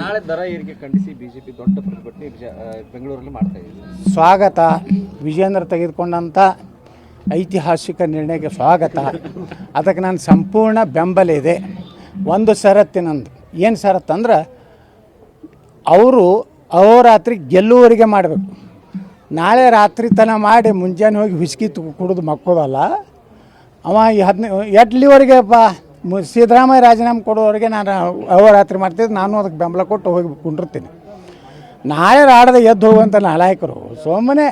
ನಾಳೆ ದರ ಏರಿಕೆ ಖಂಡಿಸಿ ಬಿಜೆಪಿ ದೊಡ್ಡ ಪ್ರತಿಭಟನೆ ಬೆಂಗಳೂರಲ್ಲಿ ಮಾಡ್ತಾ ಸ್ವಾಗತ. ವಿಜೇಂದ್ರ ತೆಗೆದುಕೊಂಡಂಥ ಐತಿಹಾಸಿಕ ನಿರ್ಣಯಕ್ಕೆ ಸ್ವಾಗತ. ಅದಕ್ಕೆ ನಾನು ಸಂಪೂರ್ಣ ಬೆಂಬಲ ಇದೆ. ಒಂದು ಷರತ್ತಿನಂದು ಏನು ಷರತ್ತು ಅಂದ್ರೆ, ಅವರು ಅಹೋರಾತ್ರಿ ಗೆಲ್ಲುವರಿಗೆ ಮಾಡಬೇಕು. ನಾಳೆ ರಾತ್ರಿ ತನ ಮಾಡಿ ಮುಂಜಾನೆ ಹೋಗಿ ಹುಸ್ಕಿ ಕುಡಿದು ಮಕ್ಕೋದಲ್ಲ, ಅವ ಈ ಹದಿನೈದು ಎಟ್ಲಿವರೆಗೆ ಮು- ಸಿದ್ದರಾಮಯ್ಯ ರಾಜೀನಾಮೆ ಕೊಡೋವರೆಗೆ ನಾನು ಅವರಾತ್ರಿ ಮಾಡ್ತಿದ್ದು, ನಾನು ಅದಕ್ಕೆ ಬೆಂಬಲ ಕೊಟ್ಟು ಹೋಗಿ ಕುಂಡಿರ್ತೀನಿ. ನಾಳೆ ಆಡದ ಎದ್ದು ಹೋಗುವಂಥ ನಾಲಾಯಕರು ಸುಮ್ಮನೆ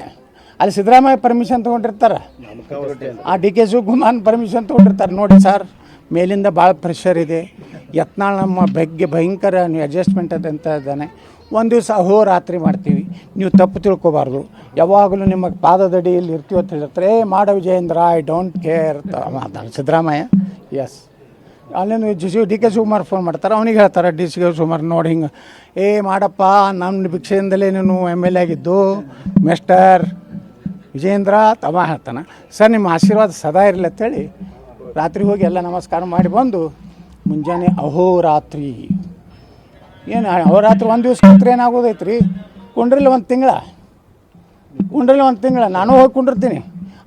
ಅಲ್ಲಿ ಸಿದ್ದರಾಮಯ್ಯ ಪರ್ಮಿಷನ್ ತೊಗೊಂಡಿರ್ತಾರೆ. ಆ ಡಿ ಕೆ ಶಿವಕುಮಾರ್ ಪರ್ಮಿಷನ್ ತೊಗೊಂಡಿರ್ತಾರೆ. ನೋಡಿ ಸರ್, ಮೇಲಿಂದ ಭಾಳ ಪ್ರೆಷರ್ ಇದೆ. ಯತ್ನಾಳ್ ನಮ್ಮ ಬಗ್ಗೆ ಭಯಂಕರ ನೀವು ಅಡ್ಜಸ್ಟ್ಮೆಂಟ್ ಅಂತ ಇದ್ದಾನೆ. ಒಂದು ದಿವಸ ಅಹೋರಾತ್ರಿ ಮಾಡ್ತೀವಿ. ನೀವು ತಪ್ಪು ತಿಳ್ಕೊಬಾರ್ದು. ಯಾವಾಗಲೂ ನಿಮ್ಮ ಪಾದದಡಿಯಲ್ಲಿ ಇರ್ತೀವಿ ಅಂತ ಹೇಳಿರ್ತಾರೆ ಏ, ಮಾಡ ವಿಜಯೇಂದ್ರ ಐ ಡೋಂಟ್ ಕೇರ್ ಮಾತಾಡ ಸಿದ್ದರಾಮಯ್ಯ ಎಸ್ ಅಲ್ಲಿಂದ ಜಿ ಡಿ ಕೆ ಶಿವಕುಮಾರ್ ಫೋನ್ ಮಾಡ್ತಾರೆ. ಅವ್ನಿಗೆ ಹೇಳ್ತಾರೆ, ಡಿ ಸಿ ಕೆ ಶಿವಕುಮಾರ್ ನೋಡಿ ಹಿಂಗೆ. ಏ ಮಾಡಪ್ಪ ನನ್ನ ಭಿಕ್ಷೆಯಿಂದಲೇ ನೀನು ಎಂ ಎಲ್ ಎ ಆಗಿದ್ದು ಮಿಸ್ಟರ್ ವಿಜೇಂದ್ರ ತಮ್ಮ ಹೇಳ್ತಾನೆ. ಸರ್, ನಿಮ್ಮ ಆಶೀರ್ವಾದ ಸದಾ ಇರಲಿ ಅಂತೇಳಿ ರಾತ್ರಿ ಹೋಗಿ ಎಲ್ಲ ನಮಸ್ಕಾರ ಮಾಡಿ ಬಂದು, ಮುಂಜಾನೆ ಅಹೋರಾತ್ರಿ. ಏನು ಅಹೋರಾತ್ರಿ ಒಂದು ದಿವ್ಸ ಕೂತ್ರೆ ಏನಾಗೋದೈತ್ರಿ? ಕುಂಡ್ರಿಲ್ಲ ಒಂದು ತಿಂಗಳ. ಕುಂಡ್ರಲ್ಲಿ ಒಂದು ತಿಂಗಳ. ನಾನು ಹೋಗಿ ಕುಂಡಿರ್ತೀನಿ.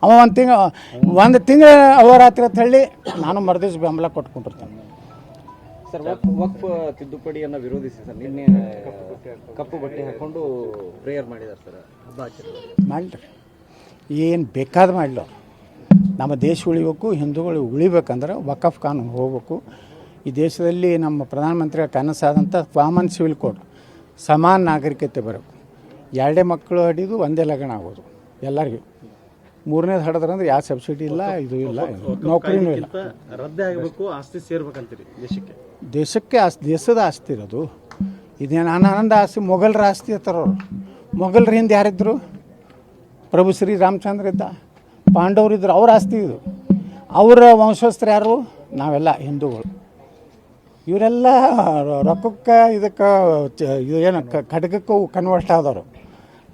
ಅವ ಒಂದು ತಿಂಗ ಒಂದು ತಿಂಗಳ ಅವರಾತ್ರಿ ಅಂತ ಹೇಳಿ ನಾನು ಮರುದಿವ್ಸ ಬೆಂಬಲ ಕೊಟ್ಕೊಂಡಿರ್ತೇನೆ. ಸರ್ ವಕ್ ವಕ್ಫ್ ತಿದ್ದುಪಡಿಯನ್ನು ವಿರೋಧಿಸಿ ಸರ್. ನಿನ್ನೆ ಕಪ್ಪು ಬಟ್ಟೆ ಹಾಕೊಂಡು ಪ್ರೇಯರ್ ಮಾಡಿದ್ದಾರೆ ಸರ್. ಹಬ್ಬ ಆಚರಣೆ ಏನು ಬೇಕಾದ ಮಾಡಲು. ನಮ್ಮ ದೇಶ ಉಳಿಬೇಕು ಹಿಂದೂಗಳು ಉಳಿಬೇಕಂದ್ರೆ ವಕಫ್ ಕಾನೂನು ಹೋಗ್ಬೇಕು. ಈ ದೇಶದಲ್ಲಿ ನಮ್ಮ ಪ್ರಧಾನಮಂತ್ರಿಗಳ ಕನಸಾದಂಥ ಕಾಮನ್ ಸಿವಿಲ್ ಕೋಡ್ ಸಮಾನ ನಾಗರಿಕತೆ ಬರಬೇಕು. ಎರಡೇ ಮಕ್ಕಳು ಅಡಿದು ಒಂದೇ ಲಗ್ನ ಆಗೋದು ಎಲ್ಲರಿಗೂ. ಮೂರನೇದು ಹಡಿದ್ರಂದ್ರೆ ಯಾವ ಸಬ್ಸಿಡಿ ಇಲ್ಲ ಇದು ಇಲ್ಲ ನೌಕರಿ ಇಲ್ಲ. ರದ್ದೆ ಆಗಬೇಕು ಆಸ್ತಿ ಸೇರ್ಬೇಕಂತೀರಿ ದೇಶಕ್ಕೆ? ದೇಶಕ್ಕೆ ಆಸ್ತಿ ದೇಶದ ಆಸ್ತಿ ಇರೋದು. ಇದೇನು ಆನಂದ ಆಸ್ತಿ ಮೊಘಲರ ಆಸ್ತಿ ಇರ್ತಾರವ್ರು ಮೊಘಲ್ರ ಹಿಂದೆ ಯಾರಿದ್ರು? ಪ್ರಭು ಶ್ರೀ ರಾಮಚಂದ್ರ ಇದ್ದ ಪಾಂಡವರು ಇದ್ರು ಅವ್ರ ಆಸ್ತಿ ಇದು. ಅವರ ವಂಶಸ್ಥರು ಯಾರು? ನಾವೆಲ್ಲ ಹಿಂದೂಗಳು. ಇವರೆಲ್ಲ ರೊಕ್ಕಕ್ಕೆ ಇದಕ್ಕೆ ಇದು ಏನು ಕ- ಖಡ್ಗಕ್ಕೂ ಕನ್ವರ್ಟ್ ಆದವರು.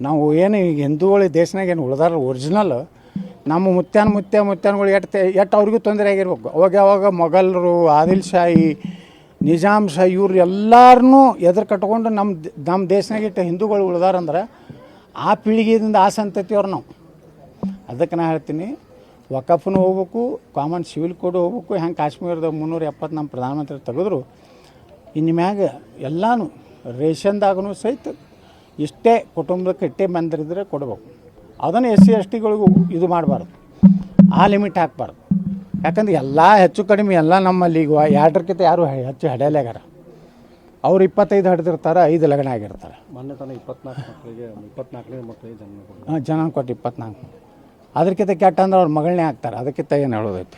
ನಾವು ಏನು ಈಗ ಹಿಂದೂಗಳು ದೇಶನಾಗ ಏನು ಉಳ್ದಾರ ಒರಿಜಿನಲ್ ನಮ್ಮ ಮುತ್ಯಾನ ಮುತ್ಯಾ ಮುತ್ಯಾನ್ಗಳು ಎಟ್ಟು ಎಟ್ಟು ಅವ್ರಿಗೂ ತೊಂದರೆ ಆಗಿರ್ಬೇಕು. ಅವಾಗ ಯಾವಾಗ ಮೊಘಲರು, ಆದಿಲ್ ಶಾಹಿ ನಿಜಾಮ್ ಶಾಹಿ ಇವ್ರು ಎಲ್ಲರನ್ನೂ ಎದುರು ಕಟ್ಕೊಂಡು ನಮ್ಮ ನಮ್ಮ ದೇಶನಾಗ ಇಟ್ಟು ಹಿಂದೂಗಳು ಉಳ್ದಾರಂದ್ರೆ ಆ ಪೀಳಿಗೆಯಿಂದ ಆ ಸಂತತಿಯವ್ರು ನಾವು. ಅದಕ್ಕೆ ನಾ ಹೇಳ್ತೀನಿ, ವಕಫ್ನು ಹೋಗ್ಬೇಕು, ಕಾಮನ್ ಸಿವಿಲ್ ಕೋಡ್ ಹೋಗ್ಬೇಕು, ಹೆಂಗೆ ಕಾಶ್ಮೀರದ ಮುನ್ನೂರ ಎಪ್ಪತ್ತು ನಮ್ಮ ಪ್ರಧಾನಮಂತ್ರಿ ತೆಗೆದ್ರು, ಇನ್ನು ಮ್ಯಾಗ ಎಲ್ಲನೂ ರೇಷನ್ದಾಗೂ ಸಹಿತ ಇಷ್ಟೇ ಕುಟುಂಬಕ್ಕೆ ಇಟ್ಟೇ ಬಂದಿರಿದ್ರೆ ಕೊಡ್ಬೇಕು. ಅದನ್ನು ಎಸ್ ಸಿ ಎಸ್ ಟಿಗಳಿಗೂ ಇದು ಮಾಡಬಾರ್ದು. ಆ ಲಿಮಿಟ್ ಹಾಕಬಾರ್ದು. ಯಾಕಂದ್ರೆ ಎಲ್ಲ ಹೆಚ್ಚು ಕಡಿಮೆ ಎಲ್ಲ ನಮ್ಮಲ್ಲಿ ಈಗ ಎರಡರಕ್ಕಿಂತ ಯಾರು ಹೆಚ್ಚು ಹಡೆಯಲಾಗ್ಯಾರ ಅವ್ರು ಇಪ್ಪತ್ತೈದು ಹಡ್ದಿರ್ತಾರೆ ಐದು ಲಗ್ನ ಆಗಿರ್ತಾರೆ. ಮೊನ್ನೆ ತನಕ ಇಪ್ಪತ್ನಾಲ್ಕು ಮಕ್ಕಳಿಗೆ ಇಪ್ಪತ್ನಾಲ್ಕನೇ ಮಕ್ಕಳಿಗೆ ಜನ್ಮ ಕೊಡ್ತಾರೆ ಹಾಂ ಜನ ಕೊಟ್ಟು ಇಪ್ಪತ್ನಾಲ್ಕು. ಅದಕ್ಕಿಂತ ಕೆಟ್ಟ ಅಂದ್ರೆ ಅವ್ರ ಮಗಳನ್ನೇ ಹಾಕ್ತಾರೆ. ಅದಕ್ಕಿಂತ ಏನು ಹೇಳೋದೈತಿ?